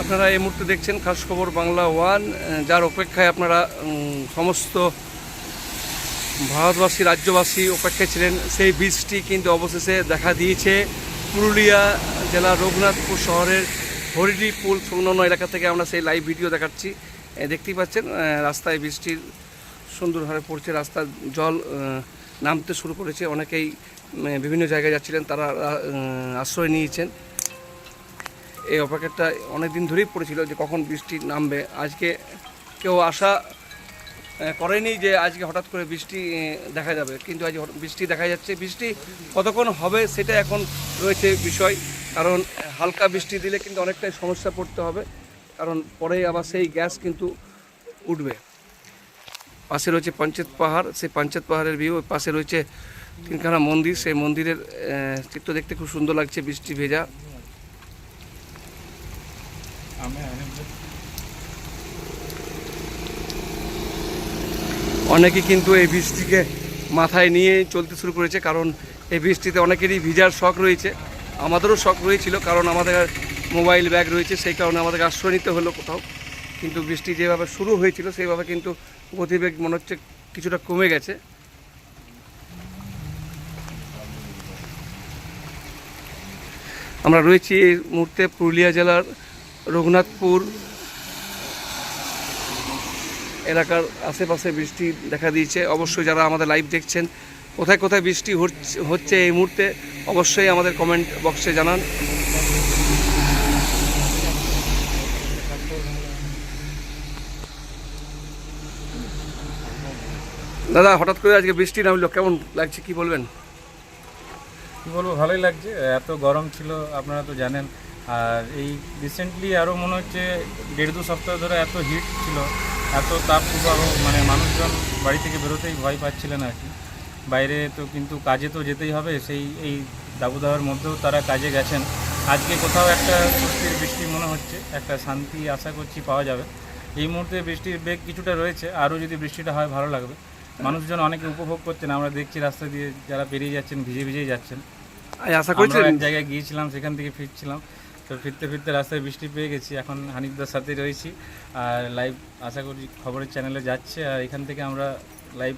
আপনারা এই মুহূর্তে দেখছেন খাস খবর বাংলা ওয়ান যার অপেক্ষায় আপনারা সমস্ত ভারতবাসী, রাজ্যবাসী অপেক্ষায় ছিলেন। সেই বীজটি কিন্তু অবশেষে দেখা দিয়েছে পুরুলিয়া জেলার রঘুনাথপুর শহরের হরিডি পুল সংলগ্ন এলাকা থেকে আমরা সেই লাইভ ভিডিও দেখাচ্ছি। দেখতেই পাচ্ছেন রাস্তায় বৃষ্টির সুন্দরভাবে পড়ছে, রাস্তার জল নামতে শুরু করেছে। অনেকেই বিভিন্ন জায়গায় যাচ্ছিলেন, তারা আশ্রয় নিয়েছেন। এই অপেক্ষাটা অনেক দিন ধরেই পড়েছিল যে কখন বৃষ্টি নামবে। আজকে কেউ আশা করেনি যে আজকে হঠাৎ করে বৃষ্টি দেখা যাবে। কিন্তু আজ বৃষ্টি দেখা যাচ্ছে। বৃষ্টি কতক্ষণ হবে সেটা এখন রয়েছে বিষয়। কারণ হালকা বৃষ্টি দিলে কিন্তু অনেকটাই সমস্যা পড়তে হবে। কারণ পরে আবার সেই গ্যাস কিন্তু উঠবে। পাশে রয়েছে পঞ্চায়েত পাহাড়। সেই পঞ্চায়েত পাহাড়ের ভিউ পাশে রয়েছে তিনখানা মন্দির। সেই মন্দিরের চিত্র দেখতে খুব সুন্দর লাগছে বৃষ্টি ভেজা। অনেকে কিন্তু এই বৃষ্টিকে মাথায় নিয়ে চলতে শুরু করেছে, কারণ এই বৃষ্টিতে অনেকেরই ভিজার শখ রয়েছে। আমাদেরও শখ রয়েছিল, কারণ আমাদের মোবাইল ব্যাগ রয়েছে, সেই কারণে আমাদেরকে আশ্রয় নিতে হলো কোথাও। কিন্তু বৃষ্টি যেভাবে শুরু হয়েছিল, সেইভাবে কিন্তু গতিবেগ মনে হচ্ছে কিছুটা কমে গেছে। আমরা রয়েছি এই মুহূর্তে পুরুলিয়া জেলার রঘুনাথপুর এলাকার আশেপাশে বৃষ্টি দেখা দিয়েছে। অবশ্যই যারা আমাদের লাইভ দেখছেন, কোথায় কোথায় বৃষ্টি হচ্ছে- এই মুহূর্তে অবশ্যই আমাদের কমেন্ট বক্সে জানান। দাদা, হঠাৎ করে আজকে বৃষ্টি নামলো, কেমন লাগছে, কি বলবেন? কি বলব, ভালোই লাগছে। এত গরম ছিল, আপনারা তো জানেন। আর এই রিসেন্টলি আরও মনে হচ্ছে দেড় দু সপ্তাহ ধরে এত হিট ছিল এত তাপ প্রবাহ মানে মানুষজন বাড়ি থেকে বেরোতেই ভয় পাচ্ছিলেন আর কি। বাইরে তো কিন্তু কাজে তো যেতেই হবে সেই এই দাবদাহের মধ্যেও তারা কাজে গেছেন। আজকে কোথাও একটা স্বস্তির বৃষ্টি মনে হচ্ছে একটা শান্তি আশা করছি পাওয়া যাবে। এই মুহূর্তে বৃষ্টির বেগ কিছুটা রয়েছে আরও যদি বৃষ্টিটা হয় ভালো লাগবে। মানুষজন অনেকে উপভোগ করছেন আমরা দেখছি রাস্তা দিয়ে যারা পেরিয়ে যাচ্ছেন ভিজে ভিজেই যাচ্ছেন। আশা এক জায়গায় গিয়েছিলাম সেখান থেকে ফিরছিলাম। তো ফিরতে ফিরতে রাস্তায় বৃষ্টি পেয়ে গেছি। এখন হানিফদার সাথে রয়েছি। আর লাইভ আশা করি খবরের চ্যানেলে যাচ্ছে। আর এখান থেকে আমরা লাইভ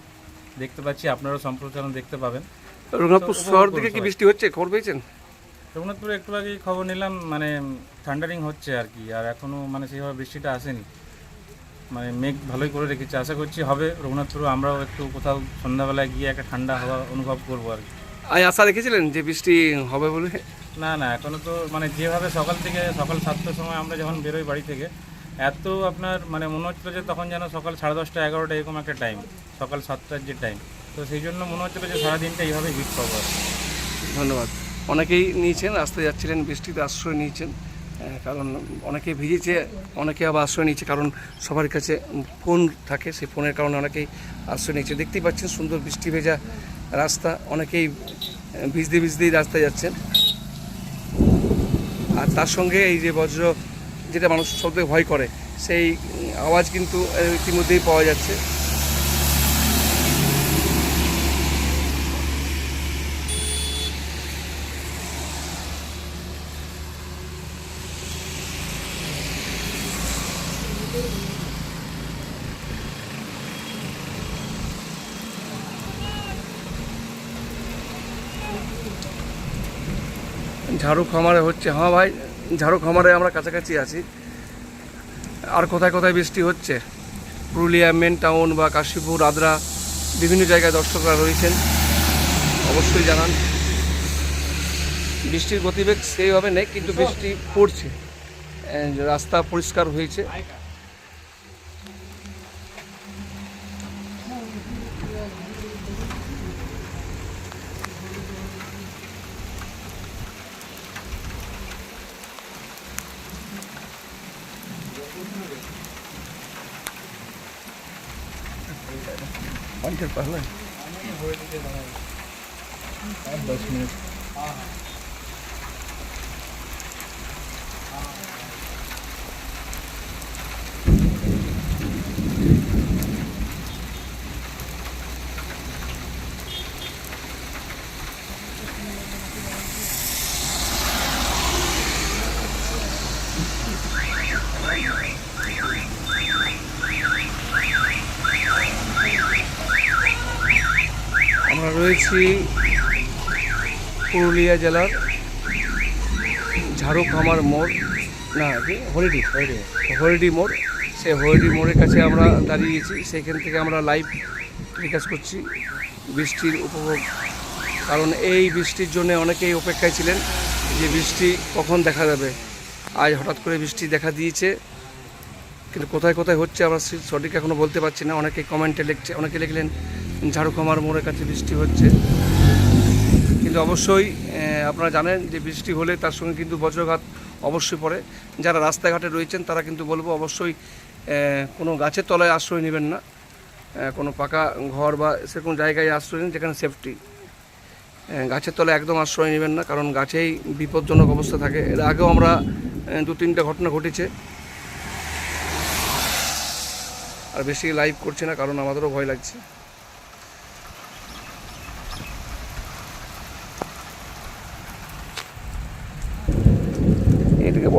দেখতে পাচ্ছি। আপনারাও সম্প্রচারণ দেখতে পাবেন। রঘুনাথপুর শহর থেকে কি বৃষ্টি হচ্ছে? খবর পেয়েছেন? রঘুনাথপুরে একটু আগেই খবর নিলাম। মানে থান্ডারিং হচ্ছে আর কি। আর এখনও মানে সেইভাবে বৃষ্টিটা আসেনি। মানে মেঘ ভালোই করে রেখেছে। আশা করছি হবে রঘুনাথপুরে। আমরাও একটু কোথাও সন্ধ্যাবেলায় গিয়ে একটা ঠান্ডা হাওয়া অনুভব করব আর কি। আশা রেখেছিলেন যে বৃষ্টি হবে বলে? না না, এখনও তো মানে যেভাবে সকাল থেকে সকাল সাতটার সময় আমরা যখন বেরোই বাড়ি থেকে, এত আপনার মানে মনে হচ্ছিল যে তখন যেন সকাল সাড়ে দশটা, এগারোটা এরকম একটা টাইম সকাল সাতটার যে টাইম তো সেই জন্য মনে হচ্ছিল যে সারাদিনটা এইভাবে হিট পাবো ধন্যবাদ। অনেকেই নিয়েছেন রাস্তায় যাচ্ছিলেন, বৃষ্টিতে আশ্রয় নিয়েছেন কারণ অনেকে ভিজেছে, অনেকে আবার আশ্রয় নিয়েছে, কারণ সবার কাছে ফোন থাকে, সেই ফোনের কারণে অনেকেই আশ্রয় নিয়েছে। দেখতেই পাচ্ছেন সুন্দর বৃষ্টি ভেজা রাস্তা, অনেকেই ভিজতে ভিজতেই রাস্তায় যাচ্ছেন। আর তার সঙ্গে এই যে বজ্র, যেটা মানুষ সবথেকে ভয় করে, সেই আওয়াজ কিন্তু ইতিমধ্যেই পাওয়া যাচ্ছে। ঝাড়ু খামারে হচ্ছে। হ্যাঁ ভাই ঝাড়ু খামারে আমরা কাছাকাছি আছি। আর কোথায় কোথায় বৃষ্টি হচ্ছে? পুরুলিয়া, মেন টাউন বা কাশীপুর, আদ্রা, বিভিন্ন জায়গায় দর্শকরা রয়েছেন। অবশ্যই জানান। বৃষ্টির গতিবেগ সেইভাবে নেই, কিন্তু বৃষ্টি পড়ছে। রাস্তা পরিষ্কার হয়েছে। पानी चल पहले दस मिनट আমরা রয়েছি পুরুলিয়া জেলার ঝাড়ুখামার মোড়। না হরিডি হরিডি হরিডি মোড়। সেই হরিডি মোড়ের কাছে আমরা দাঁড়িয়েছি। সেখান থেকে আমরা লাইভ টেলিকাস্ট করছি বৃষ্টির উপভোগ। কারণ এই বৃষ্টির জন্য অনেকেই অপেক্ষায় ছিলেন যে বৃষ্টি কখন দেখা যাবে। আজ হঠাৎ করে বৃষ্টি দেখা দিয়েছে। কিন্তু কোথায় কোথায় হচ্ছে আমরা সঠিক এখনও বলতে পারছি না। অনেকে কমেন্টে লিখছে অনেকে লিখলেন ঝাড়ুখামার মোড়ের কাছে বৃষ্টি হচ্ছে। কিন্তু অবশ্যই আপনারা জানেন যে বৃষ্টি হলে তার সঙ্গে কিন্তু বজ্রঘাত অবশ্যই পড়ে। যারা রাস্তাঘাটে রয়েছেন, তারা কিন্তু বলব অবশ্যই কোনো গাছের তলায় আশ্রয় নেবেন না। কোনো পাকা ঘর বা সেরকম জায়গায় আশ্রয় নিন যেখানে সেফটি। গাছের তলায় একদম আশ্রয় নেবেন না, কারণ গাছেই বিপজ্জনক অবস্থা থাকে। এর আগেও আমরা দু তিনটা ঘটনা ঘটেছে। আর বেশি লাইভ করছি না, কারণ আমাদেরও ভয় লাগছে।